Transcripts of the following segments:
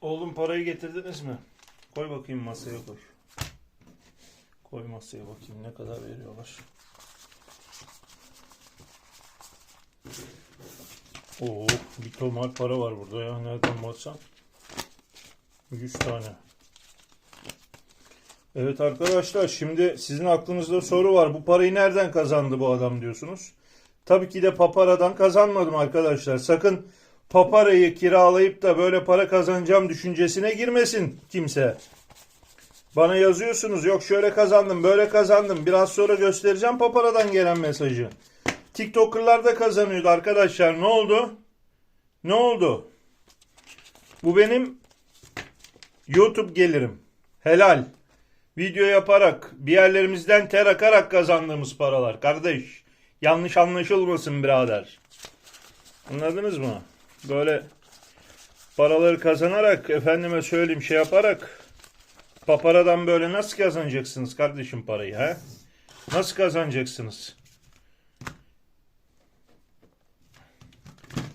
Oğlum parayı getirdiniz mi? Koy bakayım masaya koy. Koy masaya bakayım ne kadar veriyorlar. Oo, bir tomar para var burada ya. Nereden baksan? 100 tane. Evet arkadaşlar şimdi sizin aklınızda soru var. Bu parayı nereden kazandı bu adam diyorsunuz. Tabii ki de paparadan kazanmadım arkadaşlar. Sakın paparayı kiralayıp da böyle para kazanacağım düşüncesine girmesin kimse. Bana yazıyorsunuz yok şöyle kazandım böyle kazandım. Biraz sonra göstereceğim paparadan gelen mesajı. TikToker'lar da kazanıyordu arkadaşlar. Ne oldu? Ne oldu? Bu benim YouTube gelirim. Helal. Video yaparak, bir yerlerimizden ter akarak kazandığımız paralar. Kardeş, yanlış anlaşılmasın birader. Anladınız mı? Böyle paraları kazanarak, efendime söyleyeyim şey yaparak, paparadan böyle nasıl kazanacaksınız kardeşim parayı ha? Nasıl kazanacaksınız?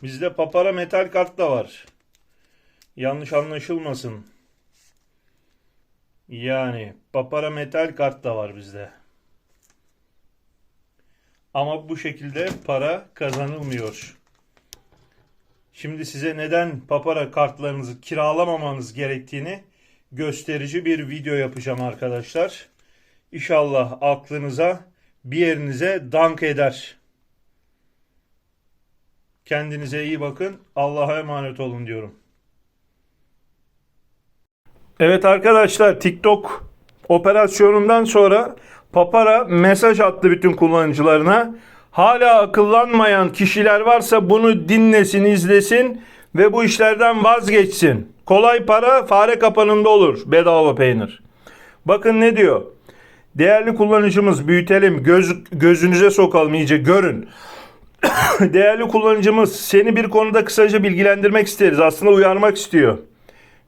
Bizde papara metal kart da var. Yanlış anlaşılmasın. Yani papara metal kart da var bizde. Ama bu şekilde para kazanılmıyor. Şimdi size neden papara kartlarınızı kiralamamanız gerektiğini gösterici bir video yapacağım arkadaşlar. İnşallah aklınıza bir yerinize dank eder. Kendinize iyi bakın. Allah'a emanet olun diyorum. Evet arkadaşlar TikTok operasyonundan sonra Papara mesaj attı bütün kullanıcılarına. Hala akıllanmayan kişiler varsa bunu dinlesin, izlesin ve bu işlerden vazgeçsin. Kolay para fare kapanında olur. Bedava peynir. Bakın ne diyor? Değerli kullanıcımız büyütelim, göz, gözünüze sokalım iyice görün. Değerli kullanıcımız seni bir konuda kısaca bilgilendirmek isteriz. Aslında uyarmak istiyor.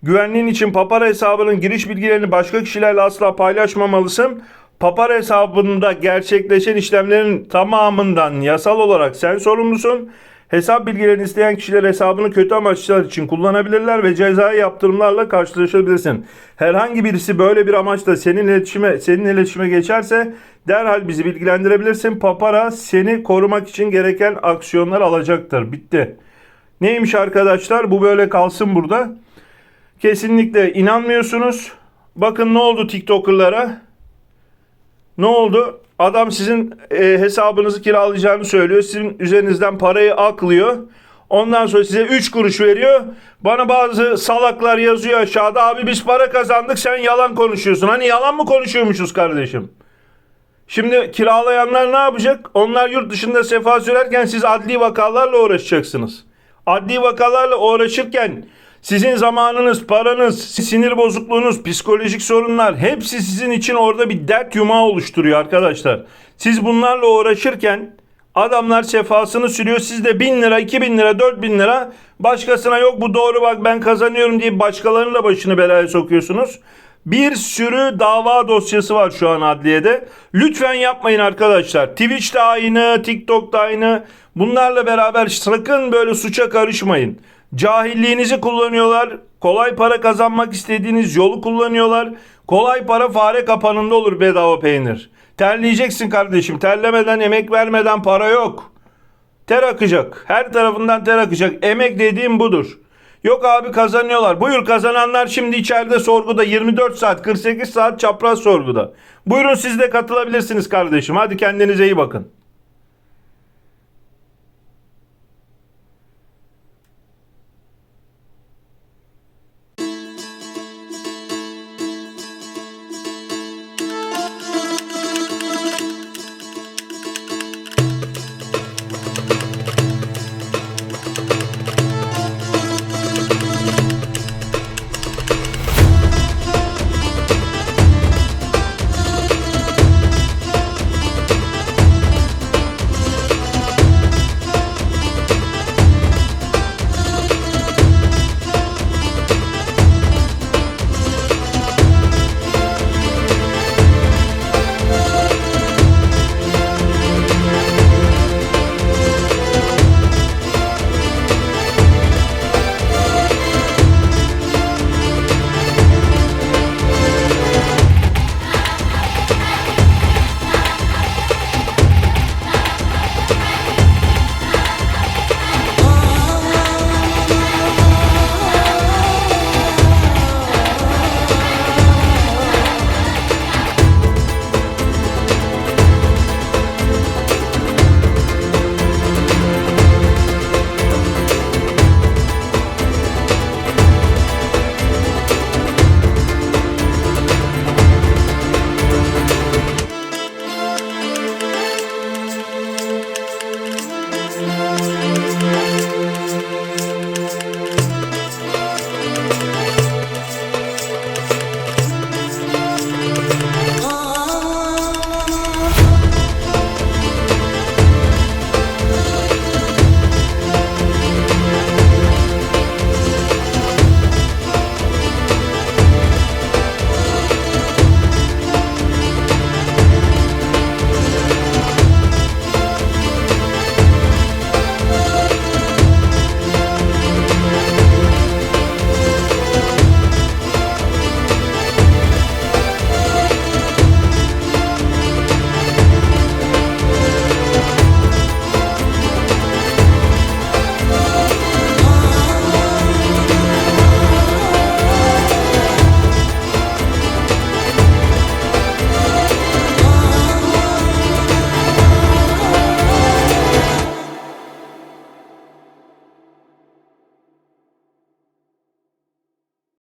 Güvenliğin için Papara hesabının giriş bilgilerini başka kişilerle asla paylaşmamalısın. Papara hesabında gerçekleşen işlemlerin tamamından yasal olarak sen sorumlusun. Hesap bilgilerini isteyen kişiler hesabını kötü amaçlar için kullanabilirler ve cezai yaptırımlarla karşılaşabilirsin. Herhangi birisi böyle bir amaçla senin iletişime senin iletişime geçerse derhal bizi bilgilendirebilirsin. Papara seni korumak için gereken aksiyonlar alacaktır. Bitti. Neymiş arkadaşlar? Bu böyle kalsın burada. Kesinlikle inanmıyorsunuz. Bakın ne oldu TikToker'lara? Ne oldu? Adam sizin e, hesabınızı kiralayacağını söylüyor. Sizin üzerinizden parayı aklıyor. Ondan sonra size 3 kuruş veriyor. Bana bazı salaklar yazıyor aşağıda. Abi biz para kazandık sen yalan konuşuyorsun. Hani yalan mı konuşuyormuşuz kardeşim? Şimdi kiralayanlar ne yapacak? Onlar yurt dışında sefa sürerken siz adli vakalarla uğraşacaksınız. Adli vakalarla uğraşırken sizin zamanınız, paranız, sinir bozukluğunuz, psikolojik sorunlar hepsi sizin için orada bir dert yumağı oluşturuyor arkadaşlar. Siz bunlarla uğraşırken adamlar sefasını sürüyor. Siz de 1000 lira, 2000 lira, 4000 lira başkasına yok bu doğru bak ben kazanıyorum diye başkalarının da başını belaya sokuyorsunuz. Bir sürü dava dosyası var şu an adliyede. Lütfen yapmayın arkadaşlar. Twitch de aynı, TikTok da aynı. Bunlarla beraber sakın böyle suça karışmayın. Cahilliğinizi kullanıyorlar. Kolay para kazanmak istediğiniz yolu kullanıyorlar. Kolay para fare kapanında olur bedava peynir. Terleyeceksin kardeşim. Terlemeden, emek vermeden para yok. Ter akacak. Her tarafından ter akacak. Emek dediğim budur. Yok abi kazanıyorlar. Buyur kazananlar şimdi içeride sorguda 24 saat 48 saat çapraz sorguda. Buyurun siz de katılabilirsiniz kardeşim. Hadi kendinize iyi bakın.